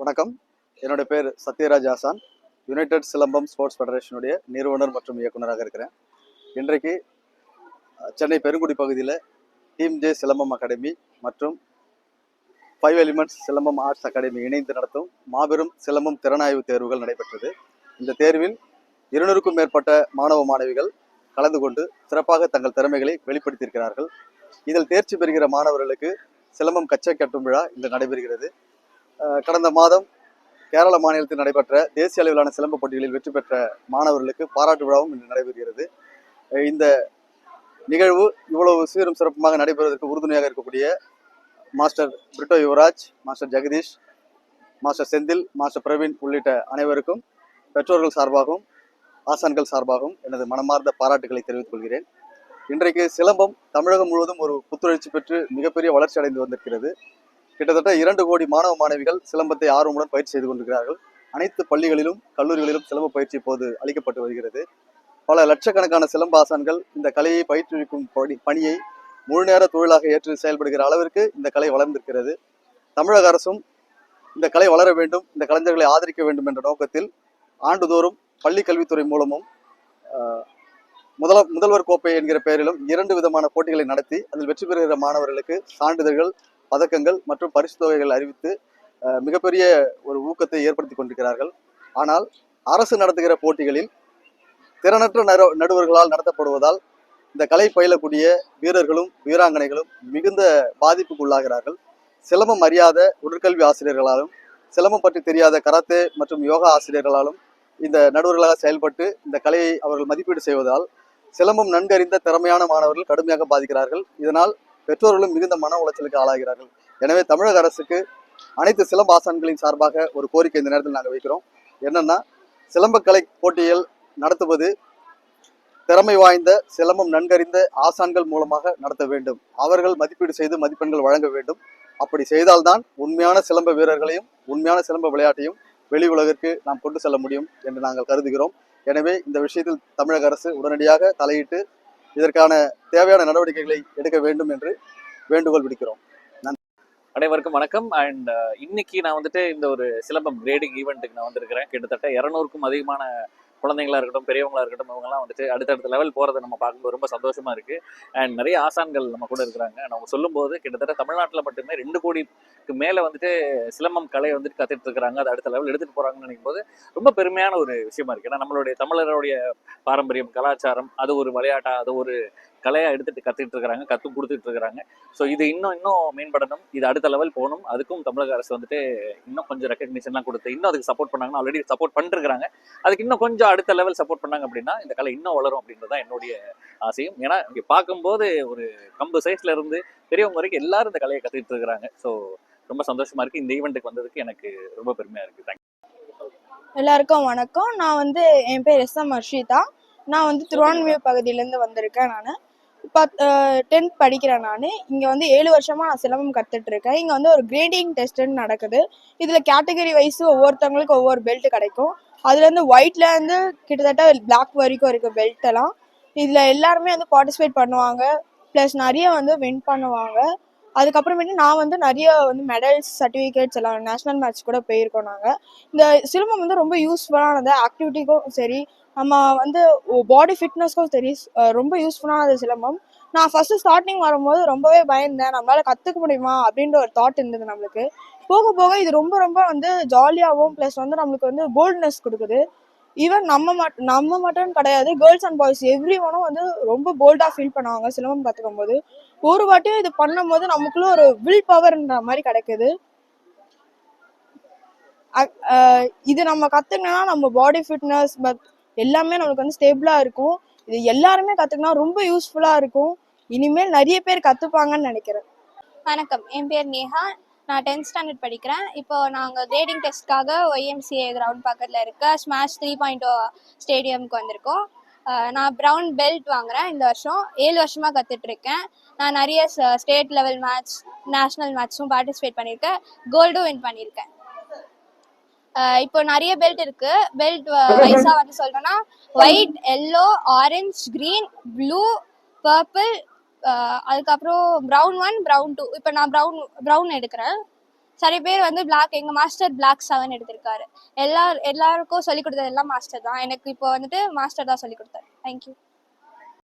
வணக்கம். என்னோட பேர் சத்யராஜ் ஆசான். யுனைடெட் சிலம்பம் ஸ்போர்ட்ஸ் ஃபெடரேஷனுடைய நிறுவனர் மற்றும் இயக்குனராக இருக்கிறேன். இன்றைக்கு சென்னை பெருங்குடி பகுதியில் டீம் ஜே சிலம்பம் அகாடமி மற்றும் five elements Silambam arts academy இணைந்து நடத்தும் மாபெரும் சிலம்பம் திறனாய்வு தேர்வுகள் நடைபெற்றது. இந்த தேர்வில் இருநூறுக்கும் மேற்பட்ட மாணவ மாணவிகள் கலந்து கொண்டு சிறப்பாக தங்கள் திறமைகளை வெளிப்படுத்தியிருக்கிறார்கள். இதில் தேர்ச்சி பெறுகிற மாணவர்களுக்கு சிலம்பம் கச்சை கட்டும் விழா இன்று நடைபெறுகிறது. கடந்த மாதம் கேரள மாநிலத்தில் நடைபெற்ற தேசிய அளவிலான சிலம்ப போட்டிகளில் வெற்றி பெற்ற மாணவர்களுக்கு பாராட்டு விழாவும் இன்று நடைபெறுகிறது. இந்த நிகழ்வு இவ்வளவு சீரும் சிறப்புமாக நடைபெறுவதற்கு உறுதுணையாக இருக்கக்கூடிய master Brito Yuvaraj master Jagadish master Senthil master Praveen உள்ளிட்ட அனைவருக்கும் பெற்றோர்கள் சார்பாகவும் ஆசான்கள் சார்பாகவும் எனது மனமார்ந்த பாராட்டுகளை தெரிவித்துக் கொள்கிறேன். இன்றைக்கு சிலம்பம் தமிழகம் முழுவதும் ஒரு புத்துணர்ச்சி பெற்று மிகப்பெரிய வளர்ச்சி அடைந்து வந்திருக்கிறது. கிட்டத்தட்ட இரண்டு கோடி மாணவ மாணவிகள் சிலம்பத்தை ஆர்வமுடன் பயிற்சி செய்து கொண்டிருக்கிறார்கள். அனைத்து பள்ளிகளிலும் கல்லூரிகளிலும் சிலம்ப பயிற்சி இப்போது அளிக்கப்பட்டு வருகிறது. பல லட்சக்கணக்கான சிலம்பாசன்கள் இந்த கலையை பயிற்றுவிக்கும் பணி பணியை முழு நேர தொழிலாக ஏற்று செயல்படுகிற அளவிற்கு இந்த கலை வளர்ந்திருக்கிறது. தமிழக அரசும் இந்த கலை வளர வேண்டும் இந்த கலைஞர்களை ஆதரிக்க வேண்டும் என்ற நோக்கத்தில் ஆண்டுதோறும் பள்ளி கல்வித்துறை மூலமும் ஆஹ், முதல முதல்வர் கோப்பை என்கிற பெயரிலும் இரண்டு விதமான போட்டிகளை நடத்தி அதில் வெற்றி பெறுகிற மாணவர்களுக்கு சான்றிதழ்கள் பதக்கங்கள் மற்றும் பரிசு தொகைகள் அறிவித்து மிகப்பெரிய ஒரு ஊக்கத்தை ஏற்படுத்தி கொண்டிருக்கிறார்கள். ஆனால் அரசு நடத்துகிற போட்டிகளில் திறனற்ற நடு நடுவர்களால் நடத்தப்படுவதால் இந்த கலை பயிலக்கூடிய வீரர்களும் வீராங்கனைகளும் மிகுந்த பாதிப்புக்கு உள்ளாகிறார்கள் சிலம்பம் அறியாத உடற்கல்வி ஆசிரியர்களாலும் சிலம்பம் பற்றி தெரியாத கராத்தே மற்றும் யோகா ஆசிரியர்களாலும் இந்த நடுவர்களாக செயல்பட்டு இந்த கலையை அவர்கள் மதிப்பீடு செய்வதால் சிலம்பம் நன்கறிந்த திறமையான மாணவர்கள் கடுமையாக பாதிக்கிறார்கள். இதனால் பெற்றோர்களும் மிகுந்த மன உளைச்சலுக்கு ஆளாகிறார்கள். எனவே தமிழக அரசுக்கு அனைத்து சிலம்ப ஆசான்களின் சார்பாக ஒரு கோரிக்கை இந்த நேரத்தில் நாங்கள் வைக்கிறோம். என்னன்னா சிலம்பக்கலை போட்டிகள் நடத்துவது திறமை வாய்ந்த சிலம்பம் நன்கறிந்த ஆசான்கள் மூலமாக நடத்த வேண்டும். அவர்கள் மதிப்பீடு செய்து மதிப்பெண்கள் வழங்க வேண்டும். அப்படி செய்தால்தான் உண்மையான சிலம்ப வீரர்களையும் உண்மையான சிலம்ப விளையாட்டையும் வெளி உலகிற்கு நாம் கொண்டு செல்ல முடியும் என்று நாங்கள் கருதுகிறோம். எனவே இந்த விஷயத்தில் தமிழக அரசு உடனடியாக தலையிட்டு இதற்கான தேவையான நடவடிக்கைகளை எடுக்க வேண்டும் என்று வேண்டுகோள் விடுக்கிறோம். அனைவருக்கும் வணக்கம். அண்ட் uh, இன்னைக்கு நான் வந்துட்டு இந்த ஒரு சிலம்பம் கிரேடிங் ஈவெண்ட்டுக்கு நான் வந்திருக்கிறேன். கிட்டத்தட்ட இரநூறுக்கும் அதிகமான குழந்தைங்களா இருக்கட்டும் பெரியவங்களா இருக்கட்டும் இவங்கெல்லாம் வந்துட்டு அடுத்தடுத்த லெவல் போறதை நம்ம பார்க்கும்போது ரொம்ப சந்தோஷமா இருக்கு. அண்ட் நிறைய ஆசான்கள் நம்ம கூட இருக்கிறாங்க. And அவங்க சொல்லும்போது கிட்டத்தட்ட தமிழ்நாட்டில் மட்டுமே ரெண்டு கோடிக்கு மேலே வந்துட்டு சிலம்பம் கலையை வந்துட்டு கத்துட்டு இருக்கிறாங்க. அதை அடுத்த லெவல் எடுத்துட்டு போறாங்கன்னு நினைக்கும் போது ரொம்ப பெருமையான ஒரு விஷயமா இருக்கு. ஏன்னா நம்மளுடைய தமிழருடைய பாரம்பரியம் கலாச்சாரம் அது ஒரு விளையாட்டா அது ஒரு கலையாக எடுத்துட்டு கற்றுக்கிட்டு இருக்கிறாங்க கற்று கொடுத்துட்டு இருக்கிறாங்க ஸோ இது இன்னும் இன்னும் மேம்படணும். இது அடுத்த லெவல் போகணும். அதுக்கும் தமிழக அரசு வந்துட்டு இன்னும் கொஞ்சம் ரெக்கக்னிஷன்லாம் கொடுத்து இன்னும் அதுக்கு சப்போர்ட் பண்ணாங்கன்னா ஆல்ரெடி சப்போர்ட் பண்ணிருக்கிறாங்க. அதுக்கு இன்னும் கொஞ்சம் அடுத்த லெவல் சப்போர்ட் பண்ணாங்க அப்படின்னா இந்த கலை இன்னும் வளரும் அப்படின்றது தான் என்னுடைய ஆசையும். ஏன்னா இங்கே பார்க்கும்போது ஒரு கம்பு சைஸ்ல இருந்து பெரியவங்க வரைக்கும் எல்லாரும் இந்த கலையை கற்றுக்கிட்டு இருக்கிறாங்க ஸோ ரொம்ப சந்தோஷமா இருக்கு. இந்த ஈவெண்ட்டுக்கு வந்ததுக்கு எனக்கு ரொம்ப பெருமையா இருக்கு. தேங்க்யூ எல்லாருக்கும் வணக்கம். நான் வந்து என் பேர் எஸ் எம் ஹர்ஷிதா நான் வந்து திருவான்மியூர் பகுதியிலேருந்து வந்திருக்கேன் நான். பத் டென்த் படிக்கிறேன் நான். இங்கே வந்து ஏழு வருஷமாக நான் சிலம்பம் கற்றுட்ருக்கேன் இங்கே வந்து ஒரு கிரேடிங் டெஸ்ட்டுன்னு நடக்குது. இதில் கேட்டகரி வைஸ் ஒவ்வொருத்தவங்களுக்கு ஒவ்வொரு பெல்ட் கிடைக்கும். அதுலேருந்து ஒயிட்லேருந்து கிட்டத்தட்ட பிளாக் வரைக்கும் இருக்குது பெல்ட்டெல்லாம் இதில் எல்லாருமே வந்து பார்ட்டிசிபேட் பண்ணுவாங்க. ப்ளஸ் நிறைய வந்து வின் பண்ணுவாங்க. அதுக்கப்புறமேட்டு நான் வந்து நிறைய வந்து மெடல்ஸ் சர்டிஃபிகேட்ஸ் எல்லாம் நேஷ்னல் மேட்ச் கூட போயிருக்கோம் நாங்கள் இந்த சிலம்பம் வந்து ரொம்ப யூஸ்ஃபுல்லானது ஆக்டிவிட்டிக்கும் சரி நம்ம வந்து பாடி ஃபிட்னஸ்க்கும் சரி ரொம்ப யூஸ்ஃபுல்லானது சிலம்பம் நான் ஃபர்ஸ்ட் ஸ்டார்டிங் வரும்போது ரொம்பவே பயந்தேன். நம்மளால கற்றுக்க முடியுமா? அப்படின்ற ஒரு தாட் இருந்தது நம்மளுக்கு. போக போக இது ரொம்ப ரொம்ப வந்து ஜாலியாகவும் ப்ளஸ் வந்து நம்மளுக்கு வந்து போல்ட்னஸ் கொடுக்குது. ஈவன் நம்ம மட் நம்ம மட்டும் கிடையாது கேர்ள்ஸ் அண்ட் பாய்ஸ் எவ்ரி ஒனும் வந்து ரொம்ப போல்டாக ஃபீல் பண்ணுவாங்க. சிலம்பம் கற்றுக்கும் போது ஒரு வாட்டியும் இது பண்ணும்போது நமக்குள்ள ஒரு வில் பவர்ன்ற மாதிரி கிடைக்குது. இது நம்ம கத்துக்கணும்னா நம்ம பாடி ஃபிட்னஸ் பட் எல்லாமே நம்மளுக்கு வந்து ஸ்டேபிளாக இருக்கும். இது எல்லாருமே கற்றுக்கினா ரொம்ப யூஸ்ஃபுல்லாக இருக்கும். இனிமேல் நிறைய பேர் கற்றுப்பாங்கன்னு நினைக்கிறேன். வணக்கம். என் பேர் நேஹா. நான் டென்த் ஸ்டாண்டர்ட் படிக்கிறேன். இப்போ நாங்கள் கிரேடிங் டெஸ்ட்காக ஒய்எம்சிஏ கிரவுண்ட் பக்கத்தில் இருக்க ஸ்மாஷ் த்ரீ பாயிண்ட் ஓ ஸ்டேடியம்க்கு வந்திருக்கோம். நான் ப்ரௌன் பெல்ட் வாங்குகிறேன் இந்த வருஷம். ஏழு வருஷமாக கற்றுட்ருக்கேன் நான் நிறைய ஸ்டேட் லெவல் மேட்ச் நேஷ்னல் மேட்ச்சும் பார்ட்டிசிபேட் பண்ணியிருக்கேன். கோல்டும் வின் பண்ணியிருக்கேன். இப்போ நிறைய பெல்ட் இருக்கு. பெல்ட் வைஸா வந்து சொல்லணும்னா white yellow orange green blue purple அதுக்கப்புறம் ப்ரௌன் ஒன் ப்ரௌன் டூ இப்போ நான் ப்ரௌன் ப்ரௌன் எடுக்கிறேன். நிறைய பேர் வந்து பிளாக் எங்கள் மாஸ்டர் பிளாக் செவன் எடுத்திருக்காரு. எல்லா எல்லாருக்கும் சொல்லிக் கொடுத்தது எல்லாம் மாஸ்டர் தான். எனக்கு இப்போ வந்துட்டு மாஸ்டர் தான் சொல்லிக் கொடுத்தாரு. தேங்க்யூ